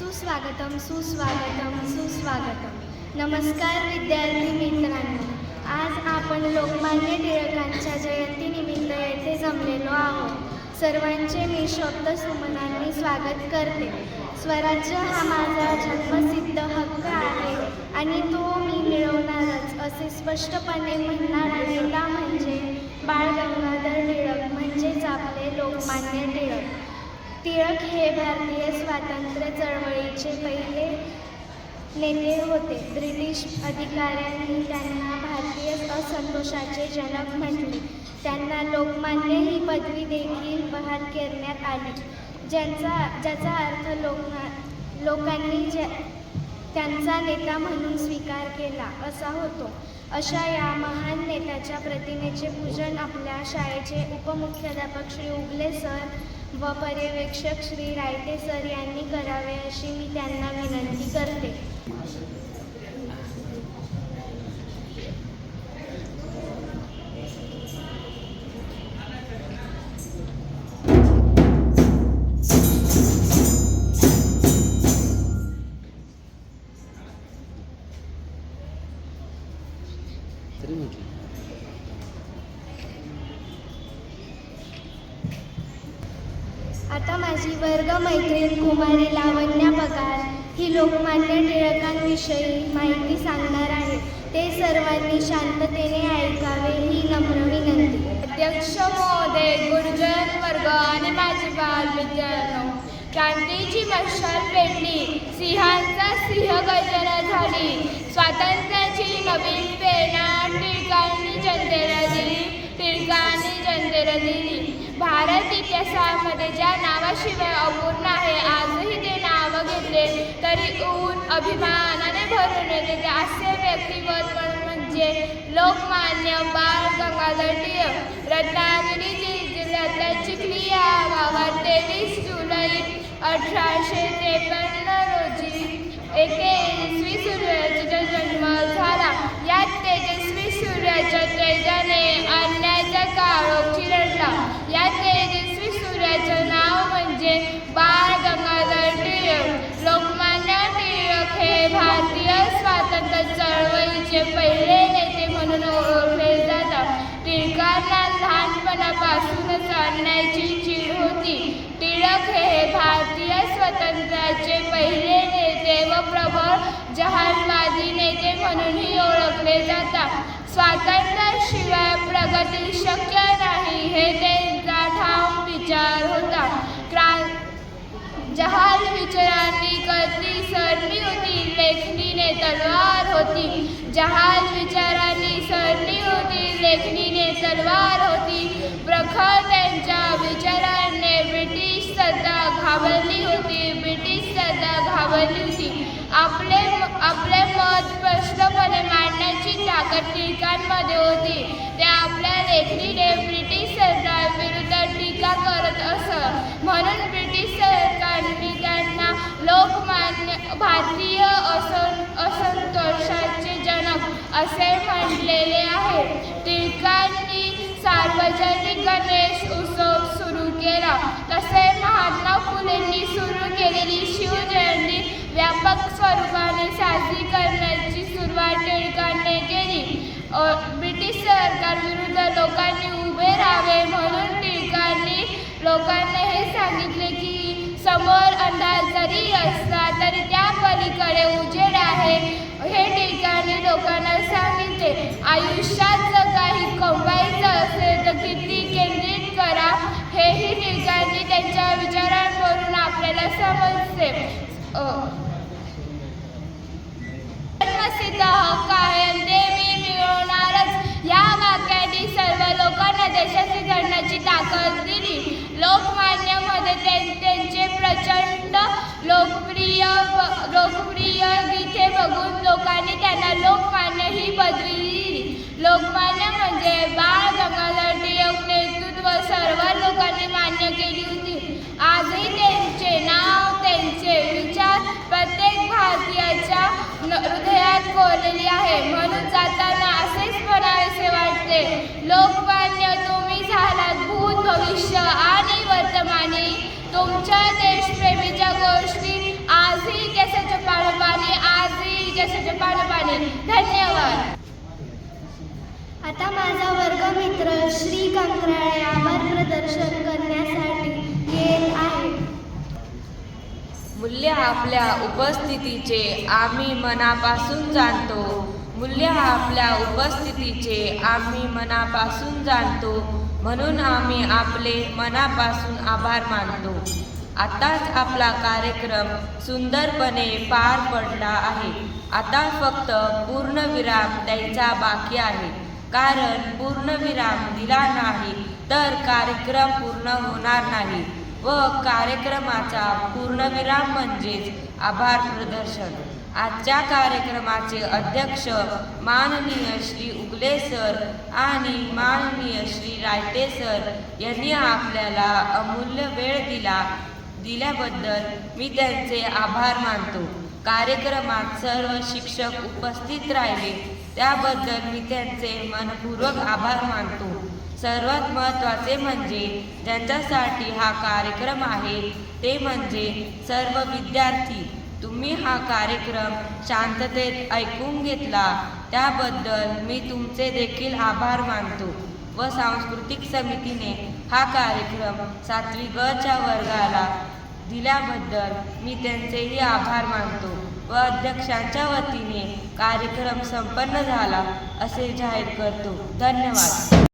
सुस्वागतम सुस्वागतम सुस्वागतम. नमस्कार विद्यार्थी मित्रांनो. आज आपण लोकमान्य टिळकांच्या जयंतीनिमित्त येथे जमलेलो आहोत. सर्वांचे मी शब्द सुमनांनी स्वागत करते. स्वराज्य हा माझा जन्मसिद्ध हक्क आहे आणि तो मी मिळवणारच असे स्पष्टपणे म्हणणारा नेता म्हणजे बाळ गंगाधर टिळक म्हणजेच आपले लोकमान्य टिळक हे भारतीय स्वातंत्र्य चळवळीचे पहिले नेते होते. ब्रिटिश अधिकाऱ्यांनी त्यांना भारतीय असंतोषाचे जनक म्हटले. त्यांना लोकमान्य ही पदवी देखील बहाल करण्यात आली. ज्यांचा ज्याचा अर्थ लोकना लोकांनी ज्या त्यांचा नेता म्हणून स्वीकार केला असा होतो. अशा या महान नेत्याच्या प्रतिमेचे पूजन आपल्या शाळेचे उपमुख्याध्यापक श्री उगले सर व पर्यवेक्षक श्री रायते सर यांनी करावे अशी मी त्यांना विनंती करते. आता माझी वर्ग मैत्रीण कुमारी लावण्या पगार. ही लोकमान्य टिळकांविषयी माहिती सांगणार आहे. ते सर्वांनी शांततेने ऐकावे ही नम्र विनंती. अध्यक्ष महोदय गुरुजन वर्ग आणि माझे बाल विद्यार्थी क्रांतीची मशाल पेटली. सिंहांचा सिंहगर्जना झाली. स्वातंत्र्याची नवीन प्रेरणा टिळकांनी जनतेला दिली. टिळकांनी चंद्र दिली भारत इतिहासामध्ये ज्या नावाशिवाय अपूर्ण आहे आजही ते नाव घेतले तरी ऊन अभिमानाने भरून येते असे व्यक्तिमत्व म्हणजे लोकमान्य बाळ गंगाधर टिळक. रत्नागिरी जिल्ह्यातल्या चिखली या गावात तेवीस जुलै अठराशे त्रेपन्न रोजी एके इसवी सूर्याचा जन्म झाला. यात तेजस्वी सूर्याच्या तेजाने अन्य काळोख चिरडला या तेजस्वी सूर्याचं नाव म्हणजे बाळ गंगाधर टिळक लोकमान्य टिळक हे भारतीय स्वातंत्र्य चळवळीचे पहिले नेते म्हणून ओळखले जातात. टिळकांना लहानपणापासूनच आणण्याची चीड होती. टिळक हे भारतीय स्वातंत्र्याचे पहिले नेते व प्रबळ जहानवादी नेते म्हणूनही ओळखले जातात. स्वातंत्र्याशिवाय प्रगती शक्य नाही. कधी होती लेखणीने तलवार होती। जहाज विचारांनी सरली होती लेखणीने तलवार होती। प्रखर त्यांच्या विचारांनी ब्रिटिश सत्ता घाबरली होती ब्रिटिश सत्ता घाबरली होती। आपले आपले मत स्पष्टपणे मांडण्याची ताकद टिळकांमध्ये होती। त्या आपल्या लेखणीने भारतीय असं असंतोषाचे जनक असे म्हटलेले आहे. टिळकांनी सार्वजनिक गणेश उत्सव सुरू केला. तसे महात्मा फुलेंनी सुरू केलेली शिवजयंती व्यापक स्वरूपाने साजरी करण्याची सुरुवात टिळकांनी केली. ब्रिटिश सरकारविरुद्ध लोकांनी उभे राहावे म्हणून टिळकांनी लोकांना हे सांगितले की समोर अंदाज जरी असला तरी त्या पलीकडे उजेड आहे. हे ठिकाणी लोकांना सांगितले आयुष्यात जर काही कमवायचं असेल तर किती केंद्रित करा. हेही ठिकाणी त्यांच्या विचारांवरून आपल्याला समजते. जन्मसिद्ध हक्क आहे ते मी मिळवणारच. या वाक्याने सर्व लोकांना देशाची घडण्याची ताकद दिली. लोकमान्यमध्ये त्यां- त्यांचे प्रचंड लोकप्रिय लोकप्रिय गीते बघून लोकांनी त्यांना लोकमान्य ही पदवी दिली लोकमान्य म्हणजे बाळ गंगाधर टिळक नेतृत्व सर्व लोकांनी मान्य केली होती. आजही त्यांचे नाव त्यांचे विचार प्रत्येक भारतीयाच्या न- हृदयात कोरलेली आहे. म्हणून जाताना असेच म्हणावेसे वाटते लोकमान्य तुम्ही झालात भूत भविष्य आणि वर्तमानी. तुमच्या देशप्रेमी पाठोपाठ धन्यवाद. आता माझा वर्गमित्र श्री कंत्राळे आभार प्रदर्शन करण्यासाठी येत आहे. मूल्य आपल्या उपस्थितीचे आम्ही मनापासून जाणतो. मूल्य आपल्या उपस्थितीचे आम्ही मनापासून जाणतो. म्हणून आम्ही आपले मनापासून आभार मानतो. आताच आपला कार्यक्रम सुंदरपणे पार पडला आहे. आता फक्त पूर्णविराम द्यायचा बाकी आहे. कारण पूर्णविराम दिला नाही तर कार्यक्रम पूर्ण होणार नाही व कार्यक्रमाचा पूर्णविराम म्हणजेच आभार प्रदर्शन. आजच्या कार्यक्रमाचे अध्यक्ष माननीय श्री उगले सर आणि माननीय श्री रायटे सर यांनी आपल्याला अमूल्य वेळ दिला दिल्याबद्दल मी त्यांचे आभार मानतो. कार्यक्रमात सर्व शिक्षक उपस्थित राहिले. त्याबद्दल मी त्यांचे मनपूर्वक आभार मानतो. सर्वात महत्त्वाचे म्हणजे ज्यांच्यासाठी हा कार्यक्रम आहे. ते म्हणजे सर्व विद्यार्थी तुम्ही हा कार्यक्रम शांततेत ऐकून घेतला. त्याबद्दल मी तुमचे देखील आभार मानतो. व सांस्कृतिक समितीने हा कार्यक्रम सातवी गच्या वर्गाला दिल्याबद्दल मी त्यांचेही आभार मानतो व अध्यक्षांच्या वतीने कार्यक्रम संपन्न झाला असे जाहीर करतो. धन्यवाद.